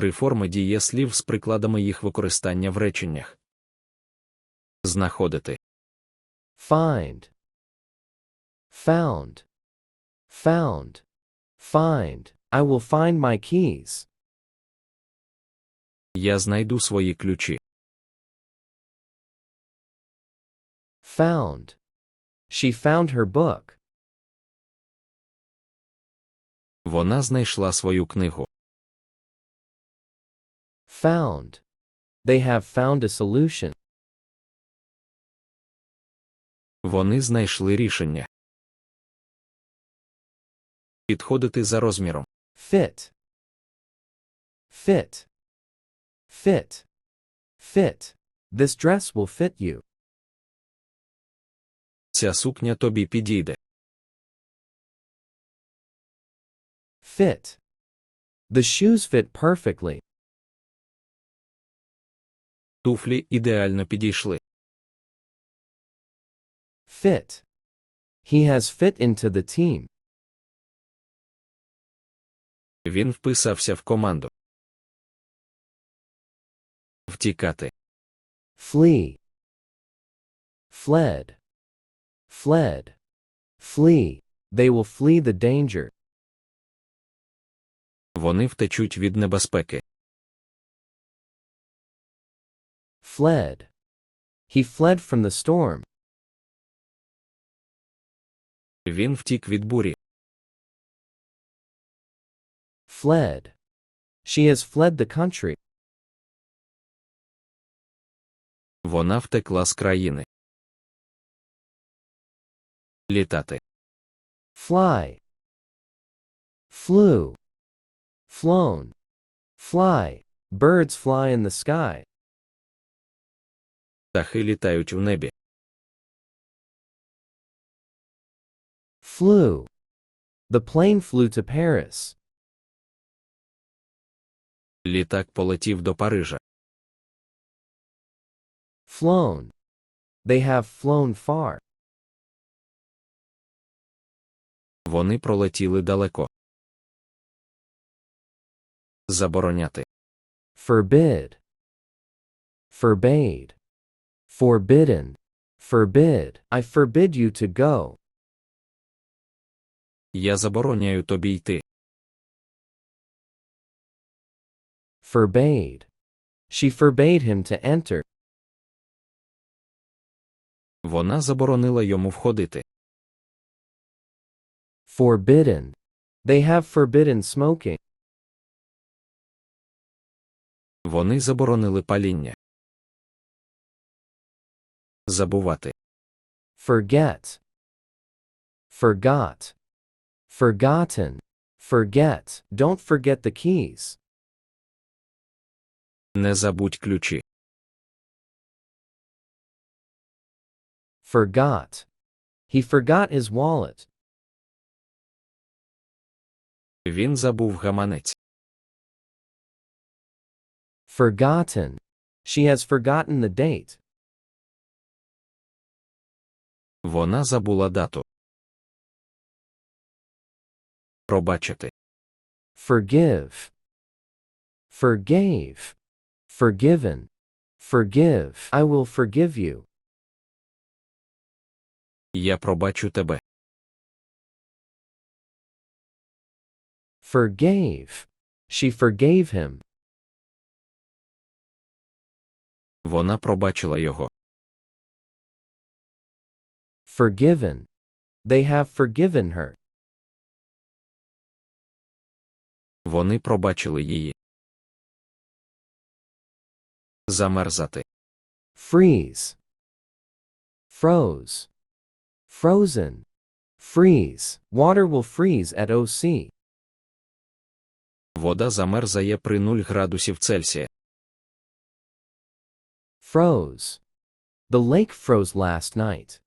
Три форми дієслів з прикладами їх використання в реченнях. Знаходити. find, found, found, find. I will find my keys. Я знайду свої ключі. Found. She found her book. Вона знайшла свою книгу. Found. They have found a solution. Вони знайшли рішення. Підходити за розміром. Fit. Fit. Fit. Fit. This dress will fit you. Ця сукня тобі підійде. Fit. The shoes fit perfectly. Туфлі ідеально підійшли. Fit. He has fit into the team. Він вписався в команду. Втікати. Flee. Fled. Fled. Flee. They will flee the danger. Вони втечуть від небезпеки. Fled. He fled from the storm. Він втік від бурі. Fled. She has fled the country. Вона втекла з країни. Літати. Fly. Flew. Flown. Fly. Birds fly in the sky. Птахи літають у небі. Flew. The plane flew to Paris. Літак полетів до Парижа. Flown. They have flown far. Вони пролетіли далеко. Забороняти. Forbid. Forbade. Forbidden. Forbid. I forbid you to go. Я забороняю тобі йти. Forbade. She forbade him to enter. Вона заборонила йому входити. Forbidden. They have forbidden smoking. Вони заборонили паління. Забувати. Forget. Forgot. Forgotten. Forget. Don't forget the keys. Не забудь ключі. Forgot. He forgot his wallet. Він забув гаманець. Forgotten. She has forgotten the date. Вона забула дату. Пробачити. Forgive. Forgave. Forgiven. Forgive. I will forgive you. Я пробачу тебе. Forgave. She forgave him. Вона пробачила його. Forgiven. They have forgiven her. Вони пробачили її. Замерзати. Freeze. Froze. Frozen. Freeze. Water will freeze at OC. Вода замерзає при 0 градусів Цельсія. Froze. The lake froze last night.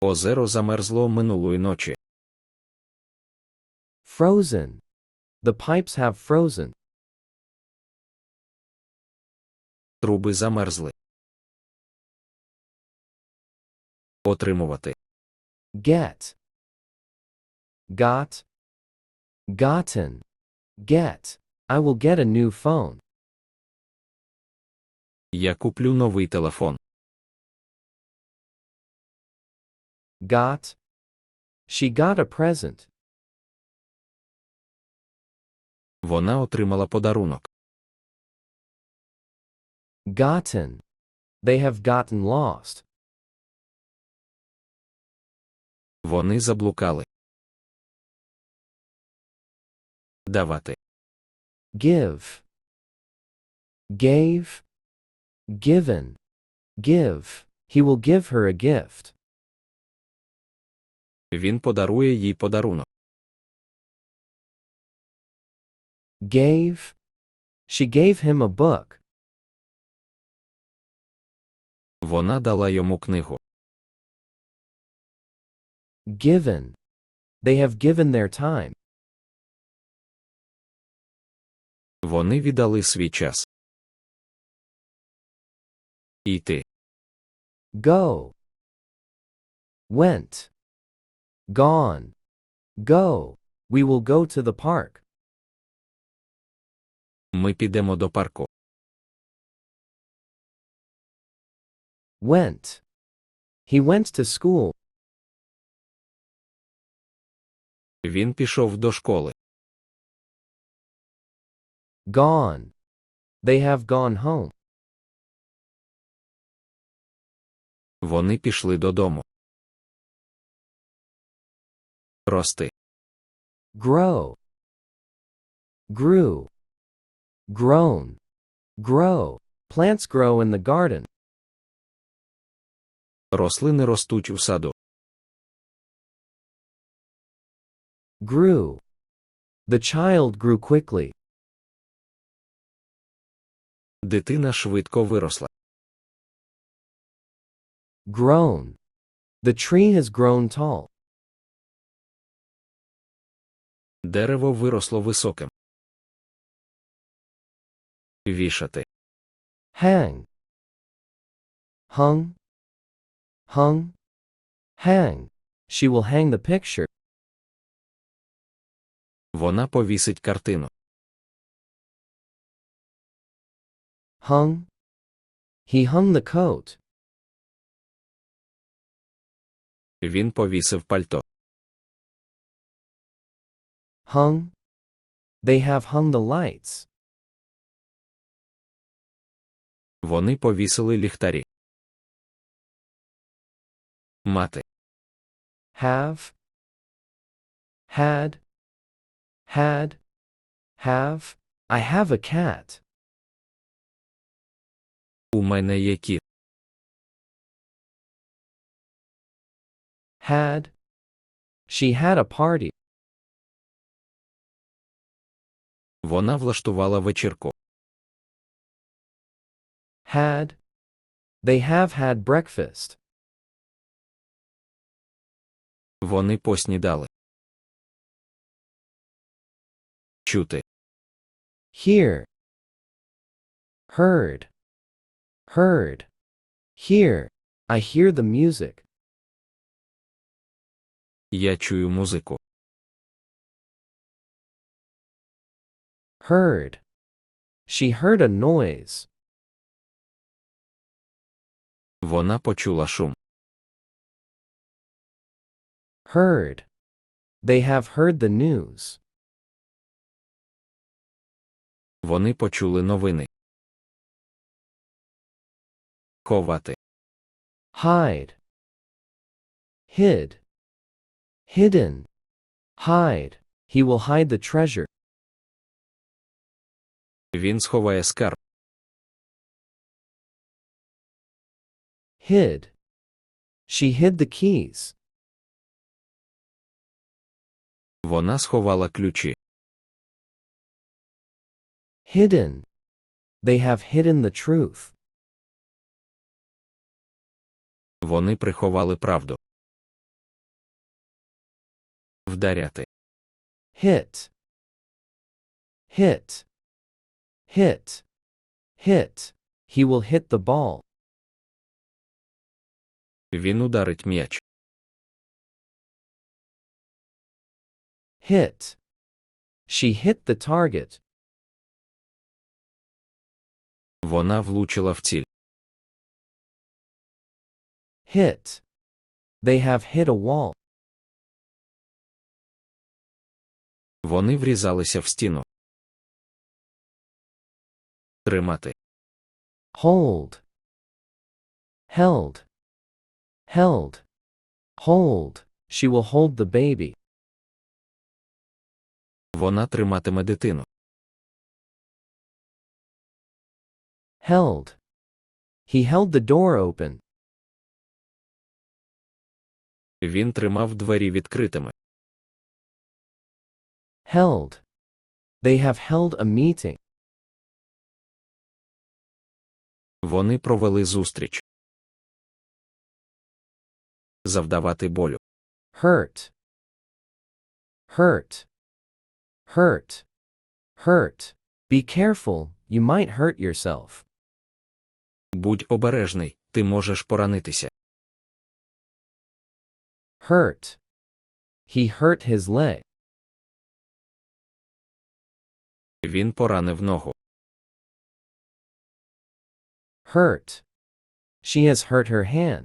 Озеро замерзло минулої ночі. Frozen. The pipes have frozen. Труби замерзли. Отримувати. Get. Got. Gotten. Get. I will get a new phone. Я куплю новий телефон. Got. She got a present. Вона отримала подарунок. Gotten. They have gotten lost. Вони заблукали. Давати. Give. Gave. Given. Give. He will give her a gift. Він подарує їй подарунок. Gave. She gave him a book. Вона дала йому книгу. Given. They have given their time. Вони віддали свій час. Іти. Go. Went. Gone. Go. We will go to the park. Ми підемо до парку. Went. He went to school. Він пішов до школи. Gone. They have gone home. Вони пішли додому. Рости. Grow. Grew. Grown. Grow. Plants grow in the garden. Рослини ростуть у саду. Grew. The child grew quickly. Дитина швидко виросла. Grown. The tree has grown tall. Дерево виросло високим. Вішати. Hang. Hung. Hung. Hang. She will hang the picture. Вона повісить картину. Hung. He hung the coat. Він повісив пальто. Hung. They have hung the lights. Вони повісили ліхтарі. Мати. Have. Had. Had. Have. I have a cat. У мене є кіт. Had. She had a party. Вона влаштувала вечірку. Had. They have had breakfast. Вони поснідали. Чути. Hear. Heard. Heard. Hear. I hear the music. Я чую музику. Heard. She heard a noise. Вона почула шум. Heard. They have heard the news. Вони почули новини. Ховати. Hide. Hid. Hidden. Hide. He will hide the treasure. Він сховає скарб. Hid. She hid the keys. Вона сховала ключі. Hidden. They have hidden the truth. Вони приховали правду. Вдаряти. Hit. Hit. Hit. Hit. He will hit the ball. Він ударить м'яч. Hit. She hit the target. Вона влучила в ціль. Hit. They have hit a wall. Вони врізалися в стіну. Тримати. Hold. Held. Held. Hold. She will hold the baby. Вона триматиме дитину. Held. He held the door open. Він тримав двері відкритими. Held. They have held a meeting. Вони провели зустріч. Завдавати болю. Hurt. Hurt. Hurt. Hurt. Be careful, you might hurt yourself. Будь обережний, ти можеш поранитися. Hurt. He hurt his leg. Він поранив ногу. Hurt. She has hurt her hand.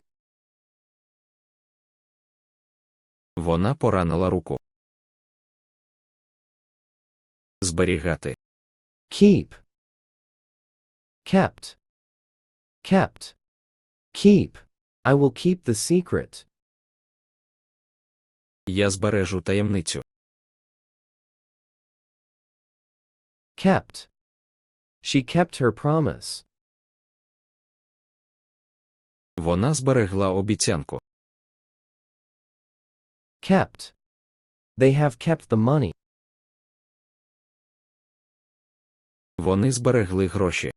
Вона поранила руку. Зберігати. Keep. Kept. Kept. Keep. I will keep the secret. Я збережу таємницю. Kept. She kept her promise. Вона зберегла обіцянку. Kept. They have kept the money. Вони зберегли гроші.